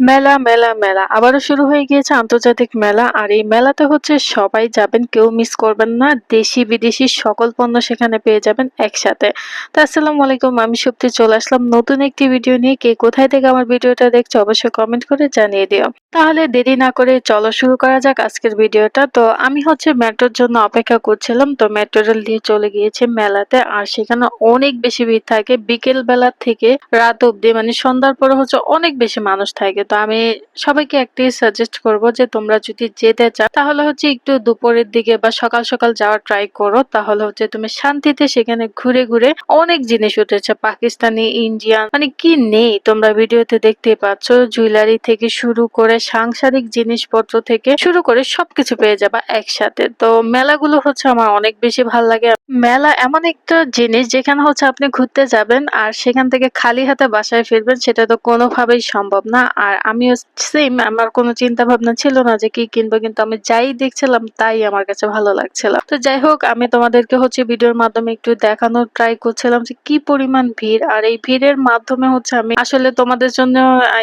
মেলা মেলা মেলা। আবারও শুরু হয়ে গিয়েছে আন্তর্জাতিক মেলা, আর এই মেলাতে হচ্ছে সবাই যাবেন, কেউ মিস করবেন না। দেশি, বিদেশি সকল পণ্য সেখানে পেয়ে যাবেন একসাথে। তো আসসালামু আলাইকুম, আমি সত্যি চলে আসলাম নতুন একটি ভিডিও নিয়ে। কে কোথায় থেকে আমার ভিডিওটা দেখছ অবশ্যই কমেন্ট করে জানিয়ে দিও। তাহলে দেরি না করে চলো শুরু করা যাক আজকের ভিডিওটা। তো আমি হচ্ছে মেট্রোর জন্য অপেক্ষা করছিলাম। তো মেট্রো রেল দিয়ে চলে গিয়েছে মেলাতে, আর সেখানে অনেক বেশি ভিড় থাকে। বিকেল বেলা থেকে রাত অব্দি মানে সন্ধ্যার পরে হচ্ছে অনেক বেশি মানুষ থাকে। তো আমি সবাইকে একটাই সাজেস্ট করব যে তোমরা যদি যেতে চাও, তাহলে হচ্ছে একটু দুপুরের দিকে বা সকাল সকাল যাওয়ার ট্রাই করো। তাহলে হচ্ছে তুমি শান্তিতে সেখানে ঘুরে ঘুরে অনেক জিনিস উঠেছে। পাকিস্তানি ইন্ডিয়ান মানে কি নেই তোমরা ভিডিওতে দেখতে পাচ্ছ। জুয়েলারি থেকে শুরু করে সাংসারিক জিনিসপত্র থেকে শুরু করে সবকিছু পেয়ে যাবা একসাথে। তো মেলাগুলো হচ্ছে আমার অনেক বেশি ভালো লাগে। মেলা এমন একটা জিনিস যেখানে হচ্ছে আপনি ঘুরতে যাবেন আর সেখান থেকে খালি হাতে বাসায় ফিরবেন, সেটা তো কোনোভাবেই সম্ভব না। আর আমিও সেম আমার কোনো চিন্তা ভাবনা ছিল না যে কি কিনবো, কিন্তু আমি যাই দেখছিলাম তাই আমার কাছে ভালো লাগছিল। তো যাই হোক, আমি তোমাদেরকে হচ্ছে ভিডিওর মাধ্যমে একটু দেখানোর ট্রাই করছিলাম যে কি পরিমাণ ভিড়, আর এই ভিড়ের মাধ্যমে হচ্ছে আমি আসলে তোমাদের জন্য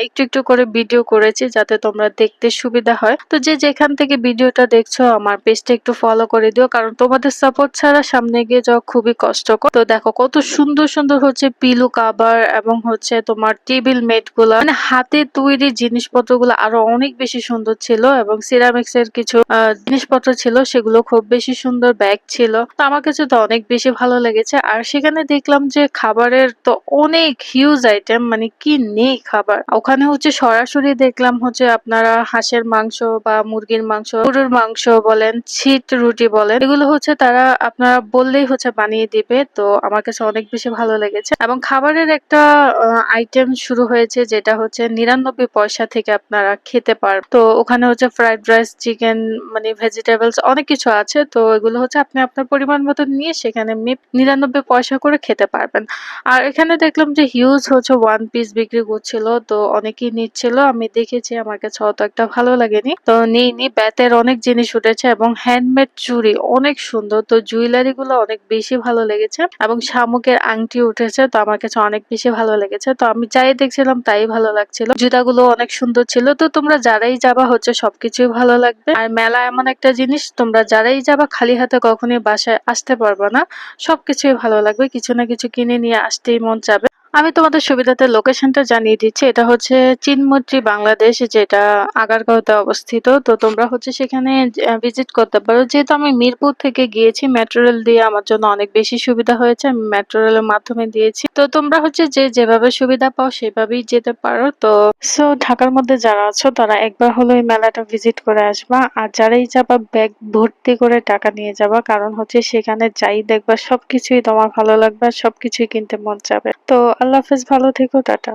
একটু একটু করে ভিডিও করেছি যাতে তোমরা দেখতে সুবিধা হয়। তো যে যেখান থেকে ভিডিওটা দেখছ, আমার পেজটা একটু ফলো করে দিও, কারণ তোমাদের সাপোর্ট ছাড়া সামনে গিয়ে যাওয়া খুবই কষ্টকর। তো দেখো, কত সুন্দর সুন্দর হচ্ছে পিলু কাভার এবং হচ্ছে তোমার টেবিল মেটগুলো মানে হাতে তৈরি জিনিসপত্রগুলো আরও অনেক বেশি সুন্দর ছিল এবং সিরামিক্স এর কিছু জিনিসপত্র ছিল, সেগুলো খুব বেশি সুন্দর ব্যাগ ছিল। তো আমার কাছে তো অনেক বেশি ভালো লেগেছে। আর সেখানে দেখলাম যে খাবারের তো অনেক হিউজ আইটেম মানে কি নেই খাবার। ওখানে হচ্ছে সরাসরি দেখলাম হচ্ছে আপনারা হাঁসের মাংস বা মুরগির মাংস, গরুর মাংস বলেন, ছিট রুটি বলেন, এগুলো হচ্ছে তারা আপনারা বললেই হচ্ছে বানিয়ে দিবে। তো আমার কাছে অনেক বেশি ভালো লেগেছে। এবং খাবারের একটা আইটেম শুরু হয়েছে যেটা হচ্ছে নিরানব্বই পয়সা থেকে আপনারা খেতে পার, তো ওখানে হচ্ছে ফ্রাইড রাইস চিকেন মানে ভেজিটেবলস অনেক কিছু আছে, তো এগুলো হচ্ছে আপনি আপনার পরিমাণ মতো নিয়ে সেখানে নিরানব্বই পয়সা করে খেতে পারবেন। আর এখানে দেখলাম যে হিউজ হচ্ছে ওয়ান পিস বিক্রি করছিল, তো অনেকেই নিচ্ছিল, আমি দেখেছি, আমার কাছে অত একটা ভালো লাগেনি। তো নিইনি ব্যাতের অনেক জিনিস উঠেছে এবং হ্যান্ডমেড চুড়ি অনেক সুন্দর, তো জুয়েলারি গুলো অনেক বেশি ভালো লেগেছে এবং শামুকের আংটি উঠেছে, তো আমার কাছে অনেক বেশি ভালো লেগেছে, তো আমি যাই দেখছিলাম তাই ভালো লাগছিল। জুতাগুলো অনেক সুন্দর ছিল। তো তোমরা যারাই যাবা হচ্ছে সবকিছুই ভালো লাগবে। আর মেলা এমন একটা জিনিস, তোমরা যারাই যাবা খালি হাতে কখনোই বাসায় আসতে পারব না। সবকিছুই ভালো লাগবে। কিছু না কিছু কিনে নিয়ে আসতেই মন চাবে। আমি তোমাদের সুবিধাতে লোকেশনটা জানিয়ে দিচ্ছি। এটা হচ্ছে চিনমন্ত্রী বাংলাদেশ, যেটা আগারগাঁওতে অবস্থিত। তো তোমরা হচ্ছে সেখানে ভিজিট করতে পারো। যেহেতু আমি মিরপুর থেকে গিয়েছি মেট্রো রেল দিয়ে আমার জন্য অনেক বেশি সুবিধা হয়েছে। আমি মেট্রো রেলের মাধ্যমে দিয়েছি। তো তোমরা হচ্ছে যে যেভাবে সুবিধা পাও, সেভাবেই যেতে পারো। তো সো ঢাকার মধ্যে যারা আছো, তারা একবার হলো এই মেলাটা ভিজিট করে আসবা। আর যারাই যাবা ব্যাগ ভর্তি করে টাকা নিয়ে যাবা। কারণ হচ্ছে সেখানে যাই দেখবা, সবকিছুই তোমার ভালো লাগবে সবকিছুই কিনতে মন যাবে তো আল্লাহ হাফেজ ভালো থেকো টাটা।